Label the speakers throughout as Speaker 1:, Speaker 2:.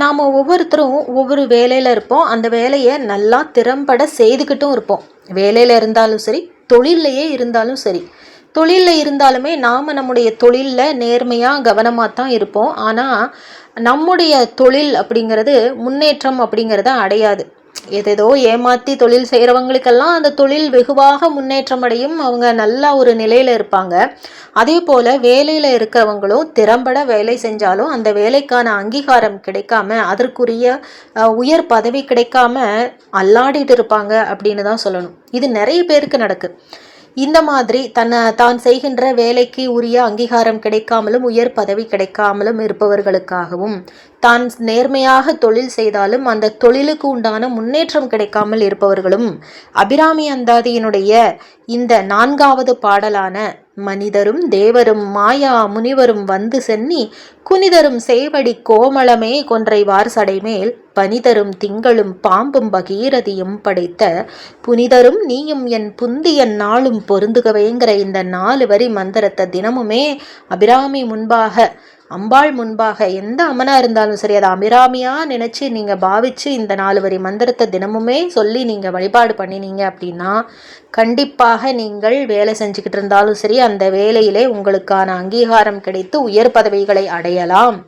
Speaker 1: நாம் ஒவ்வொருத்தரும் ஒவ்வொரு வேலையில் இருப்போம் அந்த வேலையை நல்லா திறம்பட செய்துக்கிட்டும் இருப்போம் வேலையில் இருந்தாலும் சரி தொழிலையே இருந்தாலும் சரி தொழிலில் இருந்தாலுமே நாம் நம்முடைய தொழிலில் நேர்மையாக கவனமாக தான் இருப்போம் ஆனால் நம்முடைய தொழில் அப்படிங்கிறது முன்னேற்றம் அப்படிங்கிறத அடையாது எதேதோ ஏமாற்றி தொழில் செய்கிறவங்களுக்கெல்லாம் அந்த தொழில் வெகுவாக முன்னேற்றம் அடையும் அவங்க நல்ல ஒரு நிலையில் இருப்பாங்க அதே போல் வேலையில் இருக்கிறவங்களும் திறம்பட வேலை செஞ்சாலும் அந்த வேலைக்கான அங்கீகாரம் கிடைக்காம அதற்குரிய உயர் பதவி கிடைக்காம அல்லாடிட்டு இருப்பாங்க அப்படின்னு தான் சொல்லணும் இது நிறைய பேருக்கு நடக்கு இந்த மாதிரி தன்னை தான் செய்கின்ற வேலைக்கு உரிய அங்கீகாரம் கிடைக்காமலும் உயர் பதவி கிடைக்காமலும் இருப்பவர்களுக்காகவும் தான் நேர்மையாக தொழில் செய்தாலும் அந்த தொழிலுக்கு உண்டான முன்னேற்றம் கிடைக்காமல் இருப்பவர்களும் அபிராமி அந்தாதியினுடைய இந்த நான்காவது பாடலான மனிதரும் தேவரும் மாயா முனிவரும் வந்து சென்னி குனிதரும் சேவடி கோமளமே கொன்றை சடைமேல் பனிதரும் திங்களும் பாம்பும் பகீரதியும் படைத்த புனிதரும் நீயும் என் புந்தியன் நாளும் பொருந்துகவேங்கிற இந்த நாலு வரி மந்திரத்தை தினமுமே அபிராமி முன்பாக அம்பாள் முன்பாக எந்த அம்மனாக இருந்தாலும் சரி அதை அமிராமியாக நினச்சி நீங்கள் பாவித்து இந்த நாலு வரி மந்திரத்தை தினமுமே சொல்லி நீங்கள் வழிபாடு பண்ணினீங்க அப்படின்னா கண்டிப்பாக நீங்கள் வேலை செஞ்சுக்கிட்டு இருந்தாலும் சரி அந்த வேலையிலே உங்களுக்கான அங்கீகாரம் கிடைத்து உயர் பதவிகளை அடையலாம்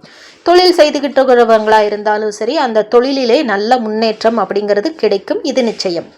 Speaker 1: தொழில் செய்துக்கிட்டு இருக்கிறவங்களாக இருந்தாலும் சரி அந்த தொழிலிலே நல்ல முன்னேற்றம் அப்படிங்கிறது கிடைக்கும் இது நிச்சயம்